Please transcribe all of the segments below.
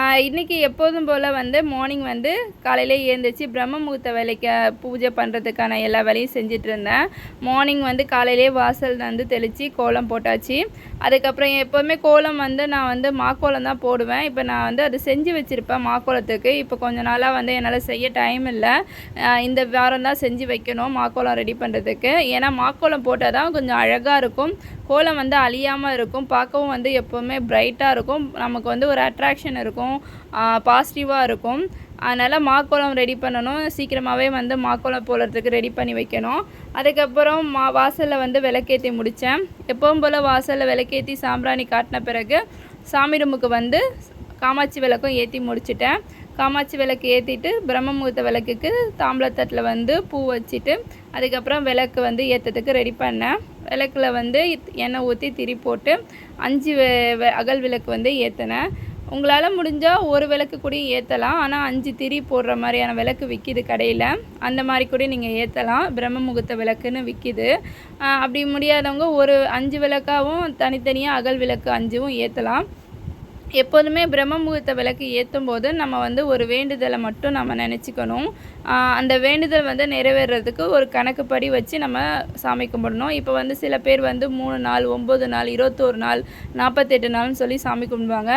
இன்றைக்கி இன்னைக்கு எப்போதும் போல் வந்து மார்னிங் வந்து காலையில் எழுந்திரிச்சு பிரம்ம முகூர்த்த வேலைக்கு பூஜை பண்ணுறதுக்கான எல்லா வேலையும் செஞ்சுட்டு இருந்தேன். மார்னிங் வந்து காலையிலே வாசல் வந்து தெளித்து கோலம் போட்டாச்சு. அதுக்கப்புறம் எப்போவுமே கோலம் வந்து நான் வந்து மாக்கோலம் தான் போடுவேன். இப்போ நான் வந்து அது செஞ்சு வச்சுருப்பேன் மாக்கோலத்துக்கு. இப்போ கொஞ்ச நாளாக வந்து என்னால் செய்ய டைம் இல்லை. இந்த வாரம் தான் செஞ்சு வைக்கணும் மாக்கோலம் ரெடி பண்ணுறதுக்கு ஏன்னா மாக்கோலம் போட்டால் தான் கொஞ்சம் அழகாக இருக்கும். கோலம் வந்து அழியாமல் இருக்கும். பார்க்கவும் வந்து எப்போவுமே பிரைட்டாக இருக்கும். நமக்கு வந்து ஒரு அட்ராக்ஷன் இருக்கும். பாசிட்டிவாக இருக்கும். அதனால் மாக்கோலம் ரெடி பண்ணணும். சீக்கிரமாகவே வந்து மாக்கோலம் போடுறதுக்கு ரெடி பண்ணி வைக்கணும். அதுக்கப்புறம் மா வாசலில் வந்து விளக்கேற்றி முடித்தேன் எப்பவும் போல் வாசலில் விளக்கேற்றி சாம்பிராணி காட்டின பிறகு சாமி ரூமுக்கு வந்து காமாட்சி விளக்கும் ஏற்றி முடிச்சிட்டேன். காமாட்சி விளக்கு ஏற்றிட்டு பிரம்ம முகூர்த்த விளக்குக்கு தாம்பளத்தட்டில் வந்து பூ வச்சுட்டு அதுக்கப்புறம் விளக்கு வந்து ஏற்றதுக்கு ரெடி பண்ணேன். விளக்கில் வந்து எண்ணெய் ஊற்றி திரி போட்டு அஞ்சு அகல் விளக்கு வந்து ஏற்றினேன் உங்களால் முடிஞ்சால் ஒரு விளக்கு கூட ஏற்றலாம் ஆனால் அஞ்சு திரி போடுற மாதிரியான விளக்கு விற்கிது கடையில். அந்த மாதிரி கூட நீங்கள் ஏற்றலாம் பிரம்ம முகூர்த்த விளக்குன்னு விற்கிது அப்படி முடியாதவங்க ஒரு அஞ்சு விளக்காகவும் தனித்தனியாக அகல் விளக்கு அஞ்சும் ஏற்றலாம் எப்போதுமே பிரம்ம முகூர்த்த விளக்கு ஏற்றும் போது நம்ம வந்து ஒரு வேண்டுதலை மட்டும் நம்ம நினச்சிக்கணும். அந்த வேண்டுதல் வந்து நிறைவேறதுக்கு ஒரு கணக்குப்படி வச்சு நம்ம சாமி கும்பிடணும். இப்போ வந்து சில பேர் வந்து மூணு நாள் ஒம்பது நாள் இருபத்தோரு நாள் நாற்பத்தெட்டு நாள்னு சொல்லி சாமி கும்பிடுவாங்க.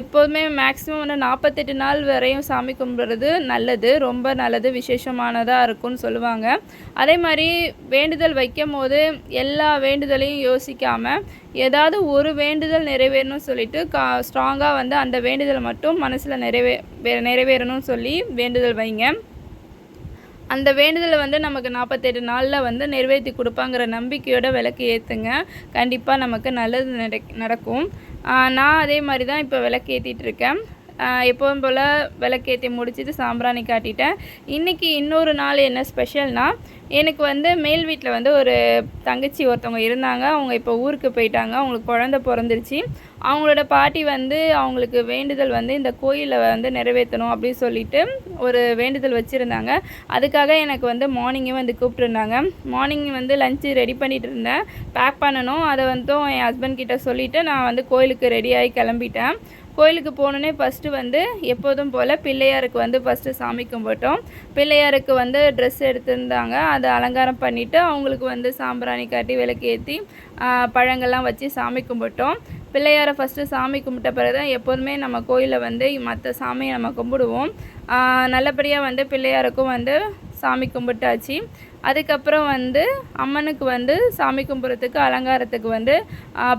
எப்போதுமே மேக்ஸிமம் வந்து நாற்பத்தெட்டு நாள் வரையும் சாமி கும்பிட்றது நல்லது. ரொம்ப நல்லது விசேஷமானதாக இருக்கும்னு சொல்லுவாங்க. அதே மாதிரி வேண்டுதல் வைக்கும் போது எல்லா வேண்டுதலையும் யோசிக்காமல் ஏதாவது ஒரு வேண்டுதல் நிறைவேறணும்னு சொல்லிட்டு கா ஸ்ட்ராங்காக வந்து அந்த வேண்டுதலை மட்டும் மனசில் நிறைவே வே- நிறைவேறணும்னு சொல்லி வேண்டுதல் வைங்க. அந்த வேண்டுதலை வந்து நமக்கு நாற்பத்தெட்டு நாளில் வந்து நிறைவேற்றி கொடுப்பாங்கிற நம்பிக்கையோட விளக்கு ஏற்றுங்க கண்டிப்பாக நமக்கு நல்லது நடக் நடக்கும். நான் அதே மாதிரி தான் இப்போ விளக்கு ஏற்றிட்டு எப்போதும் எப்பவும் போல் விளக்கேற்றி முடிச்சுட்டு சாம்பிராணி காட்டிட்டேன். இன்றைக்கி இன்னொரு நாள் என்ன ஸ்பெஷல்னால் எனக்கு வந்து மேல் வீட்டில் வந்து ஒரு தங்கச்சி ஒருத்தவங்க இருந்தாங்க. அவங்க இப்போ ஊருக்கு போயிட்டாங்க. அவங்களுக்கு குழந்த பிறந்துருச்சு. அவங்களோட பாட்டி வந்து அவங்களுக்கு வேண்டுதல் வந்து இந்த கோயிலில் வந்து நிறைவேற்றணும் அப்படின்னு சொல்லிட்டு ஒரு வேண்டுதல் வச்சுருந்தாங்க. அதுக்காக எனக்கு வந்து மார்னிங்கே வந்து கூப்பிட்டுருந்தாங்க. மார்னிங் வந்து லஞ்சு ரெடி பண்ணிகிட்டு இருந்தேன். பேக் பண்ணணும். அதை வந்து என் ஹஸ்பண்ட் கிட்ட சொல்லிவிட்டு நான் வந்து கோயிலுக்கு ரெடியாகி கிளம்பிட்டேன். கோயிலுக்கு போனோன்னே ஃபஸ்ட்டு வந்து எப்போதும் போல் பிள்ளையாருக்கு வந்து ஃபஸ்ட்டு சாமி கும்பிட்டோம். பிள்ளையாருக்கு வந்து ட்ரெஸ் எடுத்திருந்தாங்க. அதை அலங்காரம் பண்ணிவிட்டு அவங்களுக்கு வந்து சாம்பிராணி காட்டி விளக்கேற்றி பழங்கள்லாம் வச்சு சாமி கும்பிட்டோம். பிள்ளையாரை ஃபஸ்ட்டு சாமி கும்பிட்ட பிறகு தான் எப்போதுமே நம்ம கோயிலில் வந்து மற்ற சாமியை நம்ம கும்பிடுவோம். நல்லபடியாக வந்து பிள்ளையாருக்கும் வந்து சாமி கும்பிட்டாச்சு. அதுக்கப்புறம் வந்து அம்மனுக்கு வந்து சாமி கும்பிட்றதுக்கு அலங்காரத்துக்கு வந்து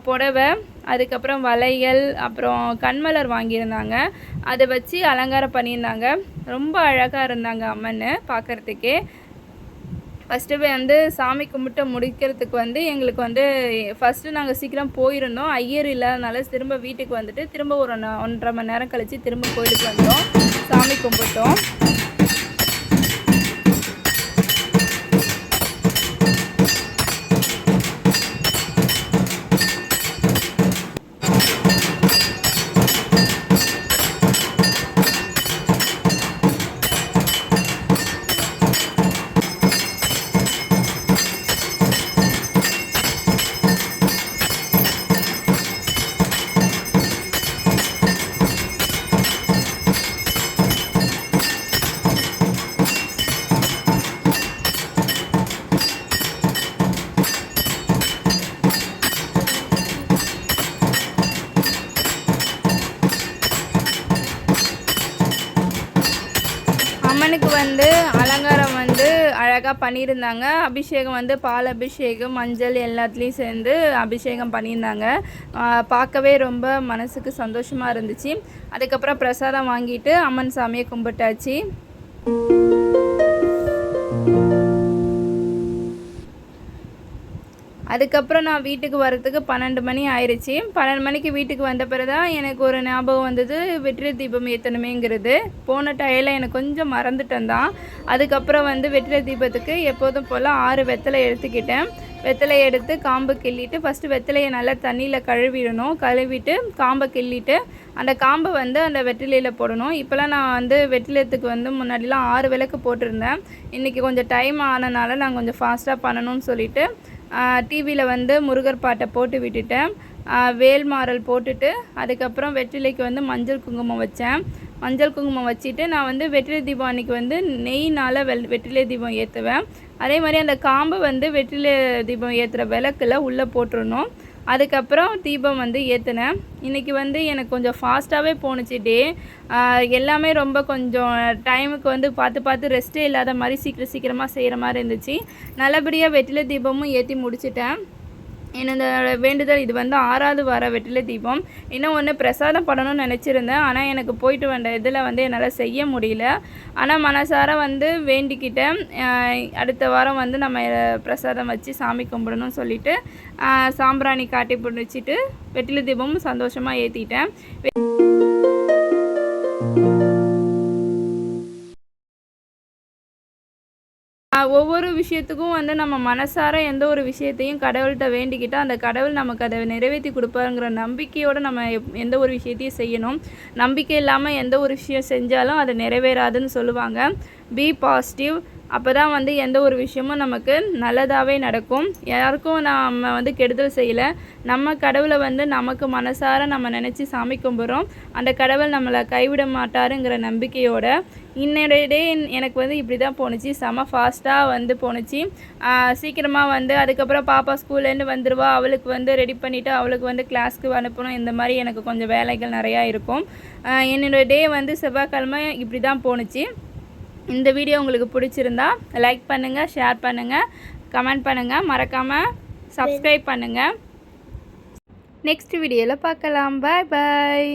புடவை அதுக்கப்புறம் வளையல் அப்புறம் கண்மலர் வாங்கியிருந்தாங்க. அதை வச்சு அலங்காரம் பண்ணியிருந்தாங்க. ரொம்ப அழகாக இருந்தாங்க அம்மன் பார்க்குறதுக்கே ஃபஸ்ட்டு வந்து சாமி கும்பிட்டு முடிக்கிறதுக்கு வந்து எங்களுக்கு வந்து ஃபஸ்ட்டு நாங்கள் சீக்கிரம் போயிருந்தோம். ஐயர் இல்லாதனால திரும்ப வீட்டுக்கு வந்துட்டு திரும்ப ஒரு ஒன்றரை மணி நேரம் கழித்து திரும்ப கோயிலுக்கு வந்தோம் சாமி கும்பிட்டோம். அலங்காரம் வந்து அழகாக பண்ணியிருந்தாங்க. அபிஷேகம் வந்து பால் அபிஷேகம் மஞ்சள் எல்லாத்துலேயும் சேர்ந்து அபிஷேகம் பண்ணியிருந்தாங்க. பார்க்கவே ரொம்ப மனசுக்கு சந்தோஷமாக இருந்துச்சு. அதுக்கப்புறம் பிரசாதம் வாங்கிட்டு அம்மன் சாமியை கும்பிட்டாச்சு. அதுக்கப்புறம் நான் வீட்டுக்கு வரத்துக்கு பன்னெண்டு மணி ஆயிடுச்சு பன்னெண்டு மணிக்கு வீட்டுக்கு வந்த பிறகு தான் எனக்கு ஒரு ஞாபகம் வந்தது. வெற்றிலை தீபம் ஏற்றணுமேங்கிறது போன டயரில் எனக்கு கொஞ்சம் மறந்துட்டேன் தான். அதுக்கப்புறம் வந்து வெற்றிலை தீபத்துக்கு எப்போதும் போல் ஆறு வெத்தலை எடுத்துக்கிட்டேன். வெத்தலை எடுத்து காம்பு கிள்ளிட்டு ஃபஸ்ட்டு வெத்தலையை நல்லா தண்ணியில் கழுவிடணும். கழுவிட்டு காம்பை கிள்ளிட்டு அந்த காம்பை வந்து அந்த வெற்றிலையில் போடணும். இப்போலாம் நான் வந்து வெற்றிலத்துக்கு வந்து முன்னாடிலாம் ஆறு விளக்கு போட்டிருந்தேன். இன்றைக்கி கொஞ்சம் டைம் ஆனனால நான் கொஞ்சம் ஃபாஸ்ட்டாக பண்ணணும்னு சொல்லிட்டு டிவியில் வந்து முருகர் பாட்டை போட்டு விட்டுட்டேன். வேல்மாறல் போட்டுட்டு அதுக்கப்புறம் வெற்றிலைக்கு வந்து மஞ்சள் குங்குமம் வச்சேன். மஞ்சள் குங்குமம் வச்சுட்டு நான் வந்து வெற்றிலை தீபம் அன்றைக்கி வந்து நெய்னால் வெள் வெற்றிலை தீபம் ஏற்றுவேன் அதே மாதிரி அந்த காம்பை வந்து வெற்றிலை தீபம் ஏற்றுகிற விளக்கில் உள்ளே போட்டுருணும் அதுக்கப்புறம் தீபம் வந்து ஏற்றினேன் இன்றைக்கி வந்து எனக்கு கொஞ்சம் ஃபாஸ்ட்டாகவே போணுச்சு டே. எல்லாமே ரொம்ப கொஞ்சம் டைமுக்கு வந்து பார்த்து பார்த்து ரெஸ்ட்டே இல்லாத மாதிரி சீக்கிரம் சீக்கிரமாக செய்கிற மாதிரி இருந்துச்சு. நல்லபடியாக வெற்றில தீபமும் ஏற்றி முடிச்சிட்டேன். என்னோட வேண்டுதல் இது வந்து ஆறாவது வார வெற்றிலை தீபம். இன்னும் ஒன்று பிரசாதம் பண்ணணும்னு நினச்சிருந்தேன். ஆனால் எனக்கு போயிட்டு வந்த இதில் வந்து என்னால் செய்ய முடியல. ஆனால் மனசார வந்து வேண்டிக்கிட்டேன். அடுத்த வாரம் வந்து நம்ம பிரசாதம் வச்சு சாமி கும்பிடணும்னு சொல்லிட்டு சாம்பிராணி காட்டி பிடிச்சிட்டு வெற்றிலை தீபமும் சந்தோஷமாக ஏற்றிட்டேன் ஒவ்வொரு விஷயத்துக்கும் வந்து நம்ம மனசார எந்த ஒரு விஷயத்தையும் கடவுள்கிட்ட வேண்டிக்கிட்டு அந்த கடவுள் நமக்கு அதை நிறைவேற்றி கொடுப்பாருங்கிற நம்பிக்கையோடு நம்ம எந்த ஒரு விஷயத்தையும் செய்யணும். நம்பிக்கை இல்லாமல் எந்த ஒரு விஷயம் செஞ்சாலும் அது நிறைவேறாதுன்னு சொல்லுவாங்க. பி பாசிட்டிவ் அப்போ தான் வந்து எந்த ஒரு விஷயமும் நமக்கு நல்லதாகவே நடக்கும். யாருக்கும் நம்ம வந்து கெடுதல் செய்யலை. நம்ம கடவுளை வந்து நமக்கு மனசார நம்ம நினச்சி சாமி கும்பிட்றோம் அந்த கடவுள் நம்மளை கைவிட மாட்டாருங்கிற நம்பிக்கையோட இன்னொரு டே எனக்கு வந்து இப்படி தான் போணுச்சு. செம ஃபாஸ்ட்டாக வந்து போணுச்சு. சீக்கிரமாக வந்து அதுக்கப்புறம் பாப்பா ஸ்கூல்லேருந்து வந்துடுவா அவளுக்கு வந்து ரெடி பண்ணிவிட்டு அவளுக்கு வந்து கிளாஸ்க்கு அனுப்பணும். இந்த மாதிரி எனக்கு கொஞ்சம் வேலைகள் நிறையா இருக்கும். என்னோடய டே வந்து செவ்வாய்க்கிழமை இப்படி தான் போணுச்சு. இந்த வீடியோ உங்களுக்கு பிடிச்சிருந்தா லைக் பண்ணுங்கள் ஷேர் பண்ணுங்கள் கமெண்ட் பண்ணுங்கள் மறக்காமல் சப்ஸ்கிரைப் பண்ணுங்கள் நெக்ஸ்ட் வீடியோவில் பார்க்கலாம். பாய் பாய்